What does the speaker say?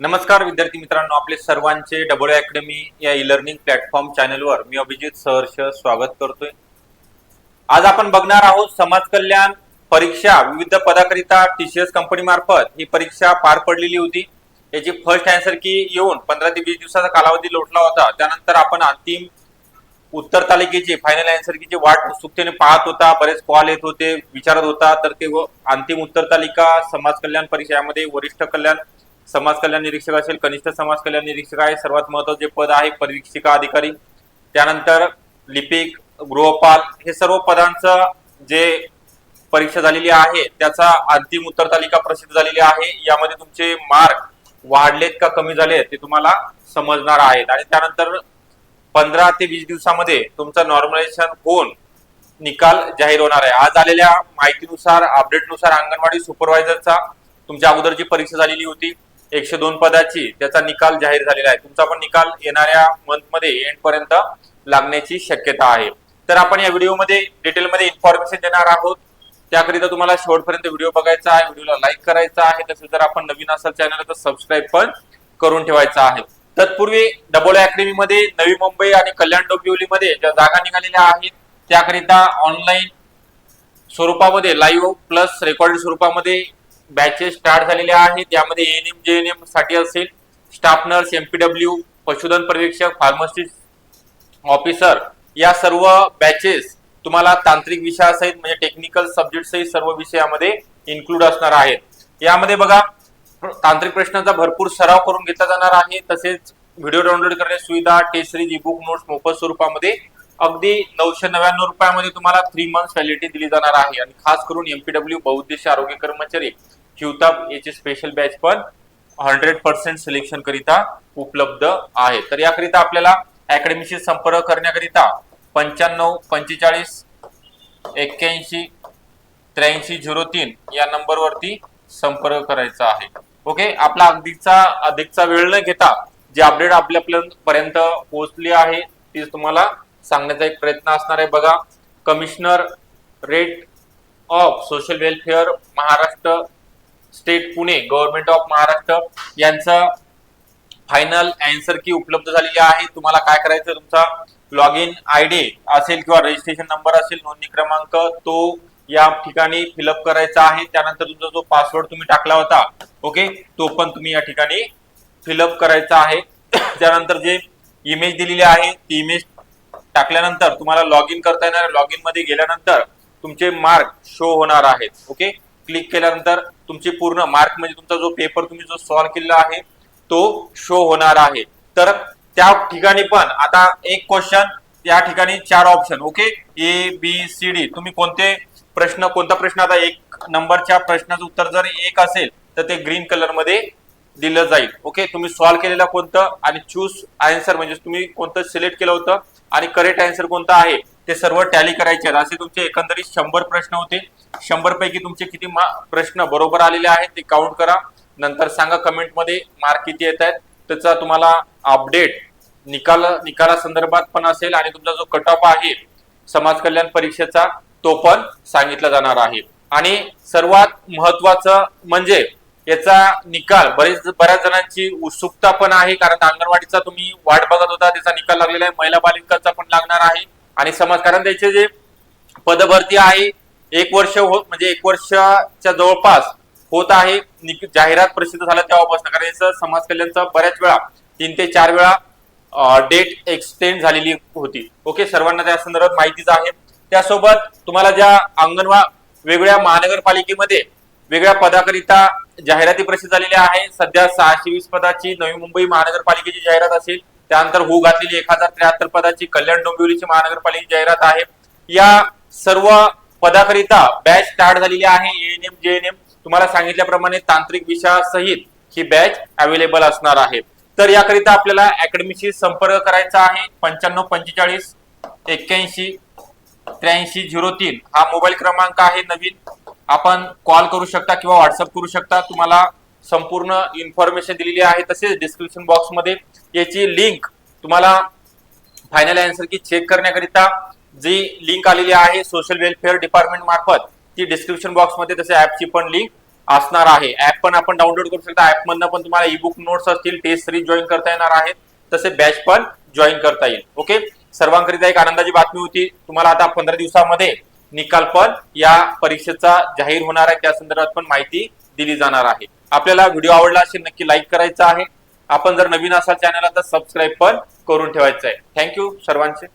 नमस्कार विद्यार्थी मित्रांनो आपले सर्वांचे डबल अकॅडमी या ई लर्निंग प्लॅटफॉर्म चॅनलवर मी अभिजित सहर्ष स्वागत करतोय. आज आपण बघणार आहोत समाज कल्याण परीक्षा विविध पदाकरिता टीसीएस कंपनी मार्फत ही परीक्षा पार पडलेली होती. याची फर्स्ट अँसर की येऊन पंधरा ते वीस दिवसाचा कालावधी लोटला होता. त्यानंतर आपण अंतिम उत्तर तालिकेची फायनल अँसर कीची वाट उत्सुकतेने पाहत होता बरेच कॉल येत होते विचारत होता. तर ते व- अंतिम उत्तर तालिका समाज कल्याण परीक्षा यामध्ये वरिष्ठ कल्याण समाज कल्याण निरीक्षक असेल कनिष्ठ समाज कल्याण निरीक्षक आहे. सर्वात महत्त्वाचे पद आहे परीक्षिका अधिकारी. त्यानंतर लिपिक गृहपाल हे सर्व पदांचं जे परीक्षा झालेली आहे त्याचा अंतिम उत्तर तालिका प्रसिद्ध झालेली आहे. यामध्ये तुमचे मार्क वाढलेत का कमी झालेत ते तुम्हाला समजणार आहेत. आणि त्यानंतर पंधरा ते वीस दिवसामध्ये तुमचं नॉर्मलायझेशन होऊन निकाल जाहीर होणार आहे. आज आलेल्या माहितीनुसार अपडेटनुसार अंगणवाडी सुपरवायझरचा तुमच्या अगोदरची परीक्षा झालेली होती एकशे दोन पदाची त्याचा निकाल जाहीर झालेला आहे. तुमचा पण निकाल येणाऱ्या मंथमध्ये एंड पर्यंत लागण्याची शक्यता आहे. तर आपण या व्हिडिओमध्ये डिटेलमध्ये इन्फॉर्मेशन देणार आहोत. त्याकरिता तुम्हाला शेवटपर्यंत व्हिडिओ बघायचा आहे व्हिडिओला लाईक करायचा आहे. तसेच जर आपण नवीन असाल चॅनल तर सबस्क्राईब पण करून ठेवायचा आहे. तत्पूर्वी डबल अकॅडमीमध्ये नवी मुंबई आणि कल्याण डोंबिवलीमध्ये ज्या जागा निघालेल्या आहेत त्याकरिता ऑनलाईन स्वरूपामध्ये लाईव्ह प्लस रेकॉर्डेड स्वरूपामध्ये बॅचेस स्टार्ट झालेल्या आहेत. यामध्ये एन एम जे एन एमसाठी असेल स्टाफ नर्स एमपीडब्ल्यू पशुधन पर्यवेक्षक फार्मसिस्ट ऑफिसर या सर्व बॅचेस तुम्हाला तांत्रिक विषयासहित म्हणजे टेक्निकल सब्जेक्ट सहित सर्व विषयामध्ये इन्क्लूड असणार आहेत. यामध्ये बघा तांत्रिक प्रश्नांचा भरपूर सराव करून घेतला जाणार आहे. तसेच व्हिडिओ डाउनलोड करण्याची सुविधा test series e book notes मोफत स्वरूपामध्ये अगदी नऊशे नव्याण्णव रुपयामध्ये तुम्हाला थ्री मंथ्स व्हॅलिडिटी दिली जाणार आहे. आणि खास करून एमपीडब्ल्यू बहुउद्देशीय आरोग्य कर्मचारी क्युताब याचे स्पेशल बॅच पण हंड्रेड पर्सेंट सिलेक्शन करिता उपलब्ध आहे. तर याकरिता आपल्याला अकॅडमीशी संपर्क करण्याकरिता पंच्याण्णव पंचेचाळीस एक्क्याऐंशी त्र्याऐंशी झिरो तीन या नंबरवरती संपर्क करायचा आहे. ओके आपला अगदीचा अधिकचा वेळ न घेता जे अपडेट आपल्यापर्यंत पोहोचली आहे ती तुम्हाला सांगण्याचा एक प्रयत्न असणार आहे. बघा commissionerate of social welfare Maharashtra state Pune government of Maharashtra यांचं फायनल अँसर की उपलब्ध झालेली आहे. तुम्हाला काय करायचं तुमचा लॉग इन आय डी असेल किंवा रजिस्ट्रेशन नंबर असेल नोंदणी क्रमांक तो या ठिकाणी फिलअप करायचा आहे. त्यानंतर तुमचा जो पासवर्ड तुम्ही टाकला होता ओके तो पण तुम्ही या ठिकाणी फिलअप करायचा आहे. त्यानंतर जे इमेज दिलेली आहे ती इमेज टाकल्यानंतर तुम्हाला लॉग इन करता येणार लॉग इनमध्ये गेल्यानंतर तुमचे मार्क शो होणार आहेत. ओके क्लिक केल्यानंतर तुमचे पूर्ण मार्क म्हणजे तुमचा जो पेपर तुम्ही जो सॉल्व्ह केलेला आहे तो शो होणार आहे. तर त्या ठिकाणी पण आता एक क्वेश्चन या ठिकाणी चार option okay A B C D तुम्ही कोणते प्रश्न कोणता प्रश्न आता एक नंबरच्या प्रश्नाचं उत्तर जर एक असेल तर ते ग्रीन कलरमध्ये दिलं जाईल. ओके तुम्ही सॉल्व्ह केलेलं कोणतं आणि चूज आन्सर म्हणजे तुम्ही कोणतं सिलेक्ट केलं होतं आणि करेक्ट आन्सर कोणतं आहे? ते सर्व टॅली करायचे आहेत. असे तुमचे एकंदरीत शंभर प्रश्न होते. शंभर पैकी तुमचे किती मा- प्रश्न बरोबर आलेले आहेत ते काउंट करा. नंतर सांगा कमेंटमध्ये मार्क किती येत आहेत. त्याचा तुम्हाला अपडेट निकाल निकाला संदर्भात पण असेल आणि तुमचा जो कट ऑफ आहे समाज कल्याण परीक्षेचा तो पण सांगितला जाणार आहे. आणि सर्वात महत्वाचं म्हणजे याचा निकाल बरेच बऱ्याच जणांची उत्सुकता पण आहे कारण अंगणवाडीचा तुम्ही वाट बघत होता त्याचा निकाल लागलेला आहे. महिला बालिकाचा पण लागणार आहे. आणि समाज कारण त्याचे जे पदभरती आहे एक वर्ष हो म्हणजे एक वर्षाच्या जवळपास होत आहे. निक- जाहिरात प्रसिद्ध झाला तेव्हापासून कारण याचं समाज कल्याणचा बऱ्याच वेळा तीन ते चार वेळा डेट एक्सटेंड झालेली होती. ओके सर्वांना त्या संदर्भात माहितीच आहे. त्यासोबत तुम्हाला ज्या अंगणवा वेगळ्या महानगरपालिकेमध्ये वेगळ्या पदाकरिता जाहिराती प्रसिद्ध झालेल्या आहे सध्या सहाशे वीस पदाची नवी मुंबई महानगरपालिकेची जाहिरात असेल. त्यानंतर हो घातलेली एक हजार त्र्याहत्तर पदाची कल्याण डोंबिवलीची महानगरपालिकेची जाहिरात आहे. या सर्व पदाकरिता बॅच स्टार्ट झालेली आहे. एएनएम जेएनएम तुम्हाला सांगितल्याप्रमाणे तांत्रिक विषयासहित ही बॅच अवेलेबल असणार आहे. तर याकरिता आपल्याला अकॅडमीशी संपर्क करायचा आहे. पंच्याण्णव पंचेचाळीस एक्क्याऐंशी त्र्याऐंशी झिरो तीन हा मोबाईल क्रमांक आहे नवीन. आपण कॉल करू शकता किंवा व्हॉट्सअप करू शकता. तुम्हाला संपूर्ण इन्फॉर्मेशन दिलेली आहे. तसेच डिस्क्रिप्शन बॉक्समध्ये याची लिंक तुम्हाला फायनल आन्सर की चेक करण्याकरिता जी लिंक आलेली आहे सोशल वेलफेअर डिपार्टमेंट मार्फत ती डिस्क्रिप्शन बॉक्समध्ये तसे ऍपची पण लिंक असणार आहे. ऍप पण आपण डाउनलोड करू शकता. ऍपमधनं पण तुम्हाला ई बुक नोट्स असतील टेस्ट सिरीज जॉईन करता येणार आहेत तसे बॅच पण जॉईन करता येईल. ओके सर्वांकरिता एक आनंदाची बातमी होती. तुम्हाला आता पंधरा दिवसामध्ये निकाल पण या परीक्षेचा जाहीर होणार आहे. त्या संदर्भात पण माहिती दिली जाणार आहे. आपल्याला व्हिडिओ आवडला असेल नक्की लाईक करायचा आहे. आपण जर नवीन असाल चॅनलला तर सबस्क्राईब पण करून ठेवायचं आहे. थँक्यू सर्वांचे.